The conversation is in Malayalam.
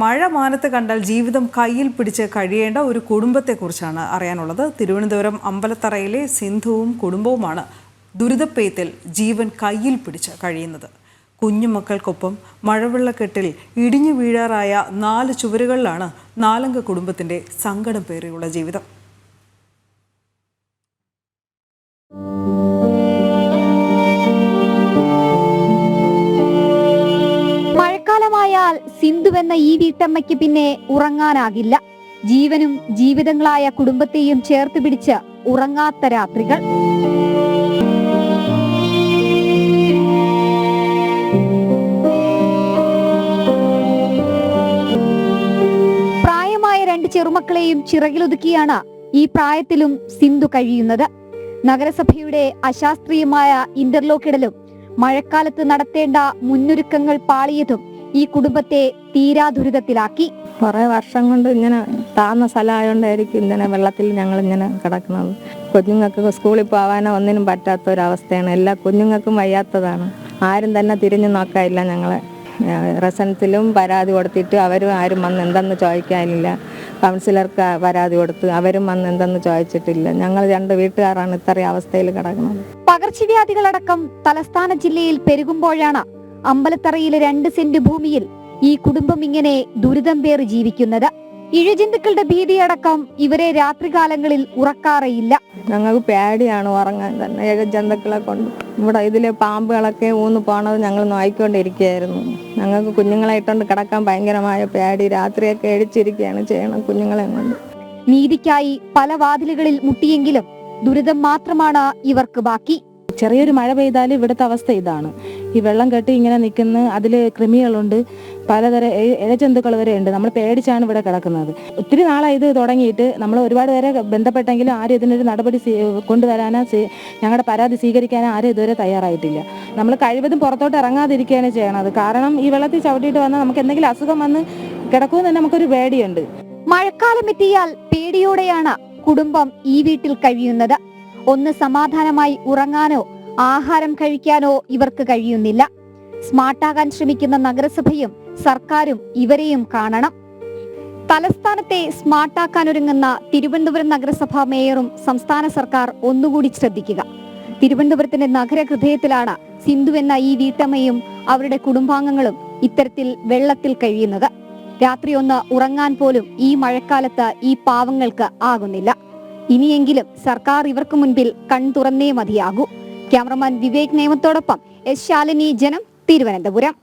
മഴ മാനത്ത് കണ്ടാൽ ജീവിതം കയ്യിൽ പിടിച്ച് കഴിയേണ്ട ഒരു കുടുംബത്തെക്കുറിച്ചാണ് അറിയാനുള്ളത്. തിരുവനന്തപുരം അമ്പലത്തറയിലെ സിന്ധുവും കുടുംബവുമാണ് ദുരിതപ്പെയ്ത്തിൽ ജീവൻ കയ്യിൽ പിടിച്ച് കഴിയുന്നത്. കുഞ്ഞുമക്കൾക്കൊപ്പം മഴവെള്ളക്കെട്ടിൽ ഇടിഞ്ഞു വീഴാറായ നാല് ചുവരുകളിലാണ് നാലംഗ കുടുംബത്തിന്റെ സങ്കടം പേറിയുള്ള ജീവിതം. മഴക്കാലമായാൽ സിന്ധുവെന്ന ഈ വീട്ടമ്മയ്ക്ക് പിന്നെ ഉറങ്ങാനാകില്ല. ജീവനും ജീവിതങ്ങളായ കുടുംബത്തെയും ചേർത്ത് പിടിച്ച് ഉറങ്ങാത്ത രാത്രികൾ. പ്രായമായ രണ്ട് ചെറുമക്കളെയും ചിറകിലൊതുക്കിയാണ് ഈ പ്രായത്തിലും സിന്ധു കഴിയുന്നത്. നഗരസഭയുടെ അശാസ്ത്രീയമായ ഇന്റർലോക്കിടലും മഴക്കാലത്ത് നടത്തേണ്ട മുന്നൊരുക്കങ്ങൾ പാളിയതും ഈ കുടുംബത്തെ തീരാ ദുരിതത്തിലാക്കി കുറെ വർഷം കൊണ്ട് ഇങ്ങനെ താഴ്ന്ന സ്ഥലമായതുകൊണ്ടായിരിക്കും ഇങ്ങനെ വെള്ളത്തിൽ ഞങ്ങൾ ഇങ്ങനെ കിടക്കുന്നത്. കുഞ്ഞുങ്ങൾക്ക് സ്കൂളിൽ പോകാനോ ഒന്നിനും പറ്റാത്ത ഒരവസ്ഥയാണ് എല്ലാ കുഞ്ഞുങ്ങൾക്കും വയ്യാത്തതാണ്. ആരും തന്നെ തിരിഞ്ഞു നോക്കാനില്ല ഞങ്ങളെ. റെസൻസിലും പരാതി കൊടുത്തിട്ട് അവരും ആരും വന്ന് എന്തെന്ന് ചോദിക്കാനില്ല. കൗൺസിലർക്ക് പരാതി കൊടുത്ത് അവരും വന്ന് എന്തെന്ന് ചോദിച്ചിട്ടില്ല. ഞങ്ങൾ രണ്ട് വീട്ടുകാരാണ് ഇത്രയും അവസ്ഥയിൽ കിടക്കുന്നത്. പകർച്ചവ്യാധികളടക്കം തലസ്ഥാന ജില്ലയിൽ പെരുകുമ്പോഴാണ് അമ്പലത്തറയിലെ രണ്ട് സെന്റ് ഭൂമിയിൽ ഈ കുടുംബം ഇങ്ങനെ ദുരിതം പേറി ജീവിക്കുന്നത്. ഇഴജന്തുക്കളുടെ ഭീതിയടക്കം ഇവരെ രാത്രികാലങ്ങളിൽ ഉറക്കാറേയില്ല. ഞങ്ങൾക്ക് പേടിയാണ് ഉറങ്ങാൻ തന്നെ. ഇഴജന്തുക്കളെ കൊണ്ട് ഇവിടെ ഇതിലെ പാമ്പുകളൊക്കെ ഊന്ന് പോണത് ഞങ്ങൾ നോയിക്കൊണ്ടിരിക്കുകയായിരുന്നു. ഞങ്ങൾക്ക് കുഞ്ഞുങ്ങളെ ഇട്ടുകൊണ്ട് കിടക്കാൻ ഭയങ്കരമായ പേടി. രാത്രിയൊക്കെ എഴിച്ചിരിക്കുകയാണ് ചെയ്യണം കുഞ്ഞുങ്ങളെ കൊണ്ട്. നീതിക്കായി പല വാതിലുകളിൽ മുട്ടിയെങ്കിലും ദുരിതം മാത്രമാണ് ഇവർക്ക് ബാക്കി. ചെറിയൊരു മഴ പെയ്താൽ ഇവിടുത്തെ അവസ്ഥ ഇതാണ്. ഈ വെള്ളം കെട്ടി ഇങ്ങനെ നിൽക്കുന്ന അതിൽ കൃമികളുണ്ട്. പലതരം ഇഴ- ഇഴജന്തുക്കൾ വരെ ഉണ്ട്. നമ്മൾ പേടിച്ചാണ് ഇവിടെ കിടക്കുന്നത്. ഒത്തിരി നാളായി ഇത് തുടങ്ങിയിട്ട് നമ്മൾ ഒരുപാട് പേരെ ബന്ധപ്പെട്ടെങ്കിലും ആരും ഇതിനൊരു നടപടി കൊണ്ടുവരാനോ ഞങ്ങളുടെ പരാതി സ്വീകരിക്കാനോ ആരും ഇതുവരെ തയ്യാറായിട്ടില്ല. നമ്മൾ കഴിവതും പുറത്തോട്ട് ഇറങ്ങാതിരിക്കുകയാണ് ചെയ്യണത്. കാരണം ഈ വെള്ളത്തിൽ ചവിട്ടിയിട്ട് വന്നാൽ നമുക്ക് എന്തെങ്കിലും അസുഖം വന്ന് കിടക്കുമെന്ന് തന്നെ നമുക്കൊരു പേടിയുണ്ട്. മഴക്കാലം എത്തിയാൽ പേടിയോടെയാണ് കുടുംബം ഈ വീട്ടിൽ കഴിയുന്നത്. ഒന്ന് സമാധാനമായി ഉറങ്ങാനോ ആഹാരം കഴിക്കാനോ ഇവർക്ക് കഴിയുന്നില്ല. സ്മാർട്ടാകാൻ ശ്രമിക്കുന്ന നഗരസഭയും സർക്കാരും ഇവരെയും കാണണം. തലസ്ഥാനത്തെ സ്മാർട്ടാക്കാൻ ഒരുങ്ങുന്ന തിരുവനന്തപുരം നഗരസഭാ മേയറും സംസ്ഥാന സർക്കാർ ഒന്നുകൂടി ശ്രദ്ധിക്കുക. തിരുവനന്തപുരത്തിന്റെ നഗരഹൃദയത്തിലാണ് സിന്ധു എന്ന ഈ വീട്ടമ്മയും അവരുടെ കുടുംബാംഗങ്ങളും ഇത്തരത്തിൽ വെള്ളത്തിൽ കഴിയുന്നത്. രാത്രി ഒന്ന് ഉറങ്ങാൻ പോലും ഈ മഴക്കാലത്ത് ഈ പാവങ്ങൾക്ക് ആകുന്നില്ല. ഇനിയെങ്കിലും സർക്കാർ ഇവർക്ക് മുൻപിൽ കൺ തുറന്നേ മതിയാകൂ. ക്യാമറമാൻ വിവേക് നേമത്തോടൊപ്പം എസ് ശാലിനി ജനം തിരുവനന്തപുരം.